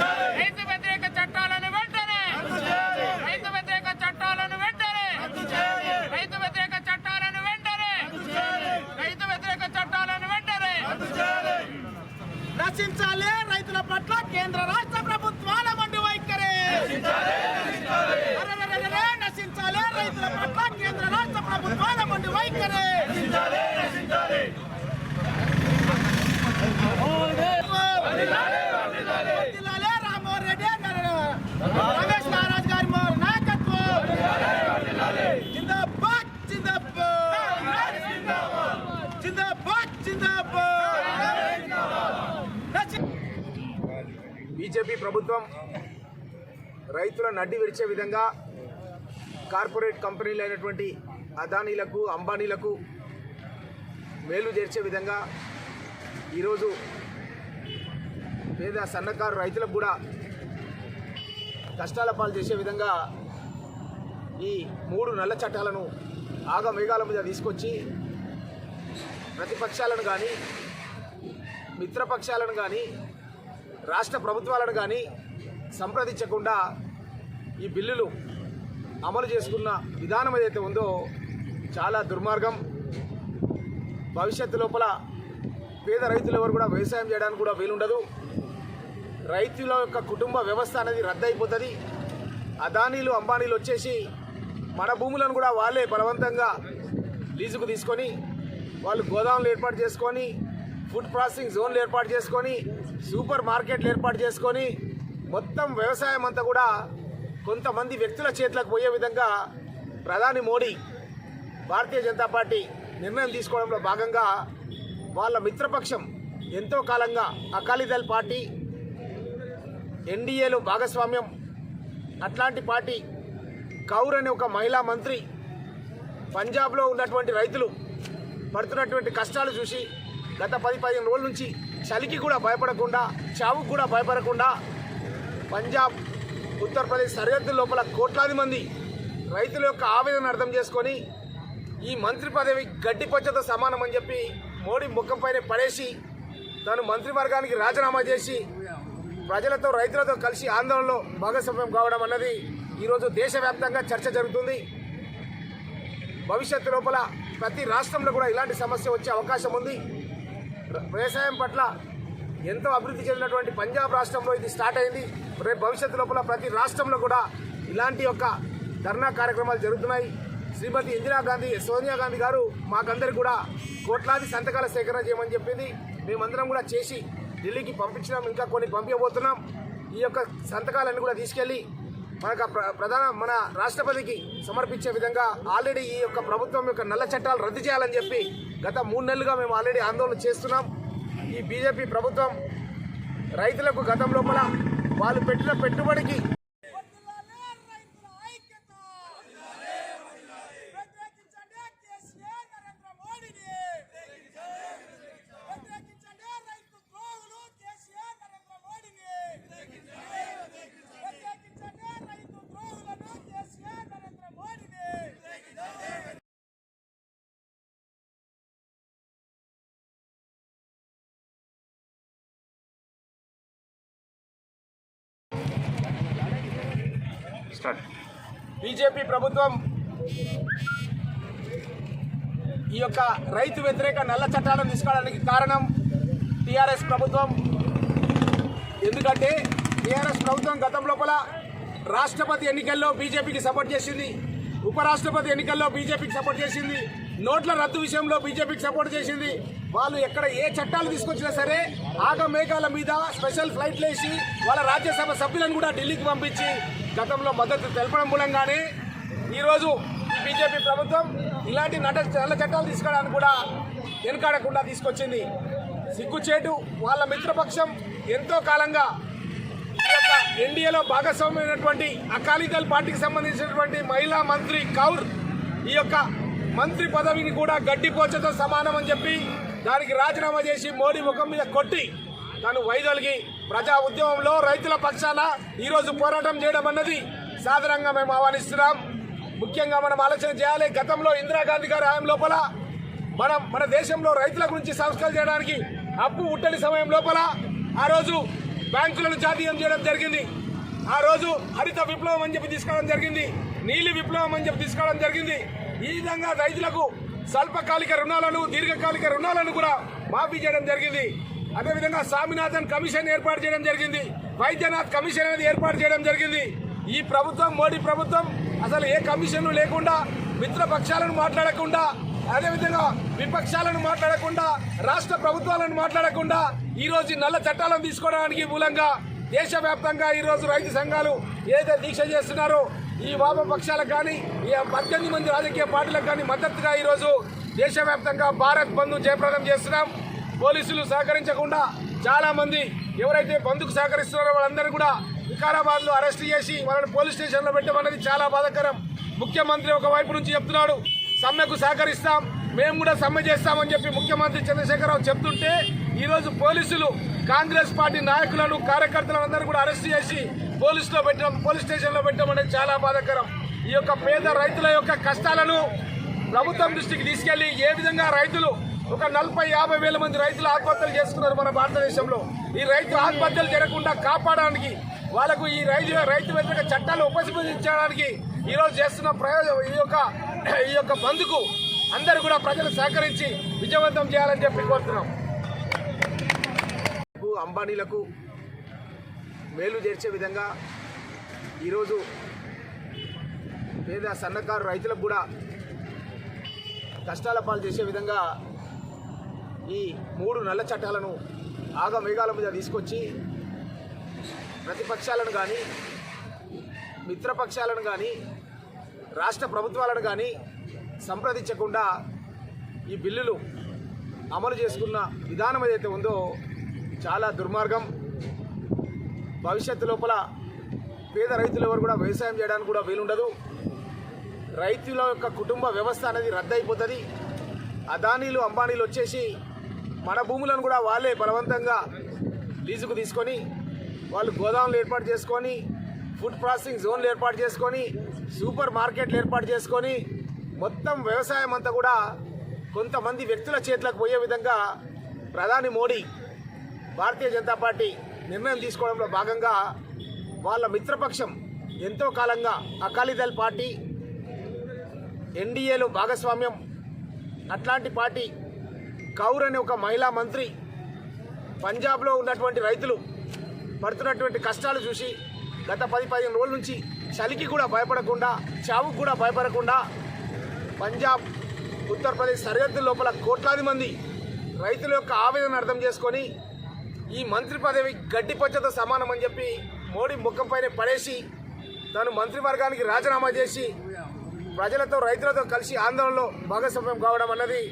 రైతు వ్యతిరేక చట్టాలను వెంటనే! రైతు వ్యతిరేక చట్టాలను వెంటనే! రైతు వ్యతిరేక చట్టాలను వెంటనే! రైతు వ్యతిరేక చట్టాలను వెంటనే! రక్షించాలి రైతుల పట్ల కేంద్ర రాష్ట్ర ప్రభుత్వాల మండి వైఖరి! అరెరెరెరెరె, నశించాలి రైతుల పట్ల కేంద్ర రాష్ట్ర ప్రభుత్వాల మండి వైఖరి! బీజేపీ ప్రభుత్వం రైతుల నడ్డి విరిచే విధంగా కార్పొరేట్ కంపెనీలు అయినటువంటి అదానీలకు అంబానీలకు మేలు చేర్చే విధంగా ఈరోజు పేద సన్నకారు రైతులకు కూడా కష్టాల పాలు చేసే విధంగా ఈ మూడు నల్ల చట్టాలను ఆగమేఘాల మీద తీసుకొచ్చి ప్రతిపక్షాలను కానీ మిత్రపక్షాలను కానీ రాష్ట్ర ప్రభుత్వాలను కానీ సంప్రదించకుండా ఈ బిల్లులు అమలు చేసుకున్న విధానం ఏదైతే ఉందో చాలా దుర్మార్గం. భవిష్యత్తు లోపల పేద రైతులు ఎవరు కూడా వ్యవసాయం చేయడానికి కూడా వీలుండదు. రైతుల యొక్క కుటుంబ వ్యవస్థ అనేది రద్దయిపోతుంది. అదానీలు అంబానీలు వచ్చేసి మన భూములను కూడా వాళ్ళే బలవంతంగా లీజుకు తీసుకొని వాళ్ళు గోదాములు ఏర్పాటు చేసుకొని ఫుడ్ ప్రాసెసింగ్ జోన్లు ఏర్పాటు చేసుకొని సూపర్ మార్కెట్లు ఏర్పాటు చేసుకొని మొత్తం వ్యవసాయం అంతా కూడా కొంతమంది వ్యక్తుల చేతులకు పోయే విధంగా ప్రధాని మోడీ భారతీయ జనతా పార్టీ నిర్ణయం తీసుకోవడంలో భాగంగా వాళ్ళ మిత్రపక్షం ఎంతో కాలంగా అకాలీదళ్ పార్టీ ఎన్డీఏలో భాగస్వామ్యం. అట్లాంటి పార్టీ కౌర్ అనే ఒక మహిళా మంత్రి పంజాబ్లో ఉన్నటువంటి రైతులు పడుతున్నటువంటి కష్టాలు చూసి గత పది పదిహేను రోజుల నుంచి చలికి కూడా భయపడకుండా చావుకు కూడా భయపడకుండా పంజాబ్ ఉత్తరప్రదేశ్ సరిహద్దు లోపల కోట్లాది మంది రైతుల యొక్క ఆవేదన అర్థం చేసుకొని ఈ మంత్రి పదవి గడ్డి పచ్చతో సమానం అని చెప్పి మోడీ ముఖంపైనే పడేసి తను మంత్రివర్గానికి రాజీనామా చేసి ప్రజలతో రైతులతో కలిసి ఆందోళనలో భాగస్వామ్యం కావడం అన్నది ఈరోజు దేశవ్యాప్తంగా చర్చ జరుగుతుంది. భవిష్యత్తు లోపల ప్రతి రాష్ట్రంలో కూడా ఇలాంటి సమస్య వచ్చే అవకాశం ఉంది. వ్యవసాయం పట్ల ఎంతో అభివృద్ధి చెందినటువంటి పంజాబ్ రాష్ట్రంలో ఇది స్టార్ట్ అయింది. రేపు భవిష్యత్తు లోపల ప్రతి రాష్ట్రంలో కూడా ఇలాంటి యొక్క ధర్నా కార్యక్రమాలు జరుగుతున్నాయి. శ్రీమతి ఇందిరాగాంధీ సోనియా గాంధీ గారు మాకందరికి కూడా కోట్లాది సంతకాల సేకరణ చేయమని చెప్పింది. మేమందరం కూడా చేసి ఢిల్లీకి పంపించినాం ఇంకా కొన్ని పంపించబోతున్నాం. ఈ యొక్క సంతకాలన్నీ కూడా తీసుకెళ్ళి మనకు ప్ర- ప్రధాన మన రాష్ట్రపతికి సమర్పించే విధంగా ఆల్రెడీ ఈ యొక్క ప్రభుత్వం యొక్క నల్ల చట్టాలు రద్దు చేయాలని చెప్పి గత మూడు నెలలుగా మేము ఆల్రెడీ ఆందోళన చేస్తున్నాం. ఈ బీజేపీ ప్రభుత్వం రైతులకు గతం లోపల వాళ్ళు పెట్టిన పెట్టుబడికి బీజేపీ ప్రభుత్వం ఈ యొక్క రైతు వ్యతిరేక నల్ల చట్టాలను తీసుకోవడానికి కారణం టీఆర్ఎస్ ప్రభుత్వం. ఎందుకంటే టీఆర్ఎస్ ప్రభుత్వం గతం లోపల రాష్ట్రపతి ఎన్నికల్లో బీజేపీకి సపోర్ట్ చేసింది. ఉపరాష్ట్రపతి ఎన్నికల్లో బీజేపీకి సపోర్ట్ చేసింది. నోట్ల రద్దు విషయంలో బీజేపీకి సపోర్ట్ చేసింది. వాళ్ళు ఎక్కడ ఏ చట్టాలు తీసుకొచ్చినా సరే ఆగ మేఘాల మీద స్పెషల్ ఫ్లైట్లు వేసి వాళ్ళ రాజ్యసభ సభ్యులను కూడా ఢిల్లీకి పంపించి గతంలో మద్దతు తెలపడం మూలంగానే ఈరోజు ఈ బీజేపీ ప్రభుత్వం ఇలాంటి నట నల్ల చట్టాలు తీసుకోవడానికి కూడా వెనుకాడకుండా తీసుకొచ్చింది. సిగ్గుచేటు వాళ్ళ మిత్రపక్షం ఎంతో కాలంగా ఎన్డీఏలో భాగస్వామ్యమైనటువంటి అకాలీదళ్ పార్టీకి సంబంధించినటువంటి మహిళా మంత్రి కౌర్ ఈ యొక్క మంత్రి పదవిని కూడా గడ్డిపోచతో సమానం అని చెప్పి దానికి రాజీనామా చేసి మోడీ ముఖం మీద కొట్టి తను వైదొలిగి ప్రజా ఉద్యమంలో రైతుల పక్షాన ఈరోజు పోరాటం చేయడం అన్నది సాధారణంగా మేము ఆహ్వానిస్తున్నాం. ముఖ్యంగా మనం ఆలోచన చేయాలి గతంలో ఇందిరాగాంధీ గారి హయాం లోపల మనం మన దేశంలో రైతుల గురించి సంస్కరణ చేయడానికి అప్పు ఉట్టని సమయం లోపల ఆ రోజు బ్యాంకులను జాతీయం చేయడం జరిగింది. ఆ రోజు హరిత విప్లవం అని చెప్పి తీసుకోవడం జరిగింది. నీలి విప్లవం అని చెప్పి తీసుకోవడం జరిగింది. ఈ విధంగా రైతులకు స్వల్పకాలిక రుణాలను దీర్ఘకాలిక రుణాలను కూడా మాఫీ చేయడం జరిగింది. అదేవిధంగా స్వామినాథన్ కమిషన్ ఏర్పాటు చేయడం జరిగింది. వైద్యనాథ్ కమిషన్ అనేది ఏర్పాటు చేయడం జరిగింది. ఈ ప్రభుత్వం మోడీ ప్రభుత్వం అసలు ఏ కమిషన్లు లేకుండా మిత్రపక్షాలను మాట్లాడకుండా అదేవిధంగా విపక్షాలను మాట్లాడకుండా రాష్ట్ర ప్రభుత్వాలను మాట్లాడకుండా ఈరోజు నల్ల చట్టాలను తీసుకోవడానికి మూలంగా దేశవ్యాప్తంగా ఈ రోజు రైతు సంఘాలు ఏదైతే దీక్ష చేస్తున్నారో ఈ వామపక్షాలకు కానీ ఈ పద్దెనిమిది మంది రాజకీయ పార్టీలకు కానీ మద్దతుగా ఈ రోజు దేశవ్యాప్తంగా భారత్ బంద్ జయప్రదం చేస్తున్నాం. పోలీసులు సహకరించకుండా చాలామంది ఎవరైతే బంధుకు సహకరిస్తున్నారో వాళ్ళందరూ కూడా వికారాబాద్లో అరెస్ట్ చేసి వాళ్ళని పోలీస్ స్టేషన్లో పెట్టమన్నది చాలా బాధాకరం. ముఖ్యమంత్రి ఒక వైపు నుంచి చెప్తున్నాడు సమ్మెకు సహకరిస్తాం మేము కూడా సమ్మె చేస్తామని చెప్పి ముఖ్యమంత్రి చంద్రశేఖరరావు చెప్తుంటే ఈరోజు పోలీసులు కాంగ్రెస్ పార్టీ నాయకులను కార్యకర్తలను అందరూ కూడా అరెస్ట్ చేసి పోలీసులో పెట్టడం పోలీస్ స్టేషన్లో పెట్టడం అనేది చాలా బాధాకరం. ఈ యొక్క పేద రైతుల యొక్క కష్టాలను ప్రభుత్వం దృష్టికి తీసుకెళ్ళి ఏ విధంగా రైతులు ఒక నలభై యాభై వేల మంది రైతులు ఆత్మహత్యలు చేసుకున్నారు మన భారతదేశంలో. ఈ రైతు ఆత్మహత్యలు జరగకుండా కాపాడడానికి వాళ్ళకు ఈ రైతు రైతు వ్యతిరేక చట్టాలు ఉపసంహరించడానికి ఈరోజు చేస్తున్న ప్రయోజనం ఈ యొక్క ఈ యొక్క బంద్కు అందరూ కూడా ప్రజలు సహకరించి విజయవంతం చేయాలని చెప్పి కోరుతున్నాం. అంబానీలకు మేలు చేర్చే విధంగా ఈరోజు పేద సన్నకారు రైతులకు కూడా కష్టాల పాలు చేసే విధంగా ఈ మూడు నల్ల చట్టాలను ఆగమేఘాల మీద తీసుకొచ్చి ప్రతిపక్షాలను కానీ మిత్రపక్షాలను కానీ రాష్ట్ర ప్రభుత్వాలను కానీ సంప్రదించకుండా ఈ బిల్లులు అమలు చేసుకున్న విధానం ఏదైతే ఉందో చాలా దుర్మార్గం. భవిష్యత్తు లోపల పేద రైతులు ఎవరు కూడా వ్యవసాయం చేయడానికి కూడా వీలుండదు. రైతుల యొక్క కుటుంబ వ్యవస్థ అనేది రద్దయిపోతుంది. అదానీలు అంబానీలు వచ్చేసి మన భూములను కూడా వాళ్ళే బలవంతంగా లీజుకు తీసుకొని వాళ్ళు గోదాములు ఏర్పాటు చేసుకొని ఫుడ్ ప్రాసెసింగ్ జోన్లు ఏర్పాటు చేసుకొని సూపర్ మార్కెట్లు ఏర్పాటు చేసుకొని మొత్తం వ్యవసాయం అంతా కూడా కొంతమంది వ్యక్తుల చేతులకు పోయే విధంగా ప్రధాని మోడీ భారతీయ జనతా పార్టీ నిర్ణయం తీసుకోవడంలో భాగంగా వాళ్ళ మిత్రపక్షం ఎంతో కాలంగా అకాలీదళ్ పార్టీ ఎన్డీఏలో భాగస్వామ్యం అట్లాంటి పార్టీ కౌర్ అనే ఒక మహిళా మంత్రి పంజాబ్లో ఉన్నటువంటి రైతులు పడుతున్నటువంటి కష్టాలు చూసి గత పది పదిహేను రోజుల నుంచి చలికి కూడా భయపడకుండా చావుకు కూడా భయపడకుండా పంజాబ్ ఉత్తరప్రదేశ్ సరిహద్దు లోపల కోట్లాది మంది రైతుల యొక్క ఆవేదన అర్థం చేసుకొని ఈ మంత్రి పదవి గడ్డి పచ్చతో సమానం అని చెప్పి మోడీ ముఖంపైనే పడేసి తను మంత్రివర్గానికి రాజీనామా చేసి ప్రజలతో రైతులతో కలిసి ఆందోళనలో భాగస్వామ్యం కావడం అన్నది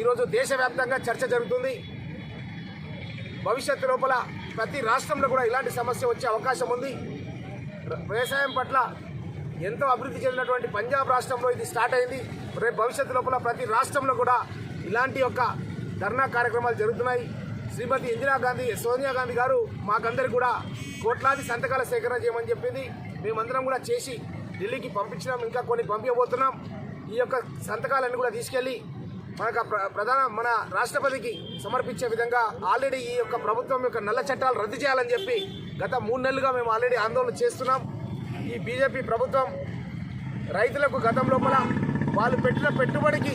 ఈరోజు దేశవ్యాప్తంగా చర్చ జరుగుతుంది. భవిష్యత్తు లోపల ప్రతి రాష్ట్రంలో కూడా ఇలాంటి సమస్య వచ్చే అవకాశం ఉంది. వ్యవసాయం పట్ల ఎంతో అభివృద్ధి చెందినటువంటి పంజాబ్ రాష్ట్రంలో ఇది స్టార్ట్ అయింది. రేపు భవిష్యత్తు లోపల ప్రతి రాష్ట్రంలో కూడా ఇలాంటి యొక్క ధర్నా కార్యక్రమాలు జరుగుతున్నాయి. శ్రీమతి ఇందిరాగాంధీ సోనియా గాంధీ గారు మాకందరికి కూడా కోట్లాది సంతకాల సేకరణ చేయమని చెప్పింది మేమందరం కూడా చేసి ఢిల్లీకి పంపించినాం ఇంకా కొన్ని పంపించబోతున్నాం ఈ యొక్క సంతకాలన్నీ కూడా తీసుకెళ్ళి మనకు ప్ర- ప్రధాన మన రాష్ట్రపతికి సమర్పించే విధంగా ఆల్రెడీ ఈ యొక్క ప్రభుత్వం యొక్క నల్ల చట్టాలు రద్దు చేయాలని చెప్పి గత మూడు నెలలుగా మేము ఆల్రెడీ ఆందోళన చేస్తున్నాం ఈ బీజేపీ ప్రభుత్వం రైతులకు గతం లోపల వాళ్ళు పెట్టిన పెట్టుబడికి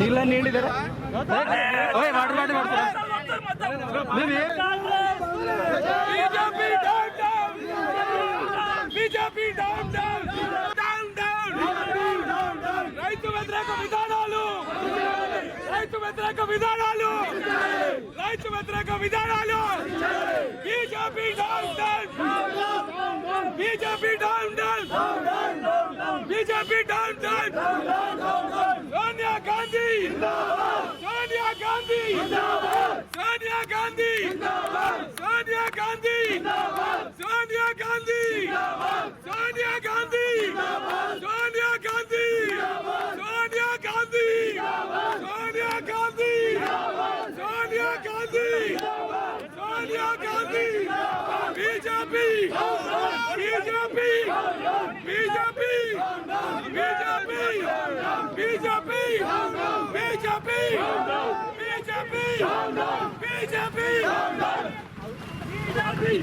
నీళ్ళ నీళ్ళు కదా ఓయ్ వాటర్ బాటిల్ పడతారా మేము ఏ- BJP down down BJP down down down down రైతు వ్యతిరేక విధానాలు రైతు వ్యతిరేక వ్యతిరేక విధానాలు రైతు వ్యతిరేక విధానాలు BJP down down BJP down down BJP down down Sonia Gandhi Sonia Gandhi Sonia Gandhi Sonia Gandhi Sonia Gandhi Sonia Gandhi Sonia Gandhi Sonia Gandhi Sonia Gandhi Sonia Gandhi Sonia Gandhi BJP BJP BJP BJP BJP BJP BJP BJP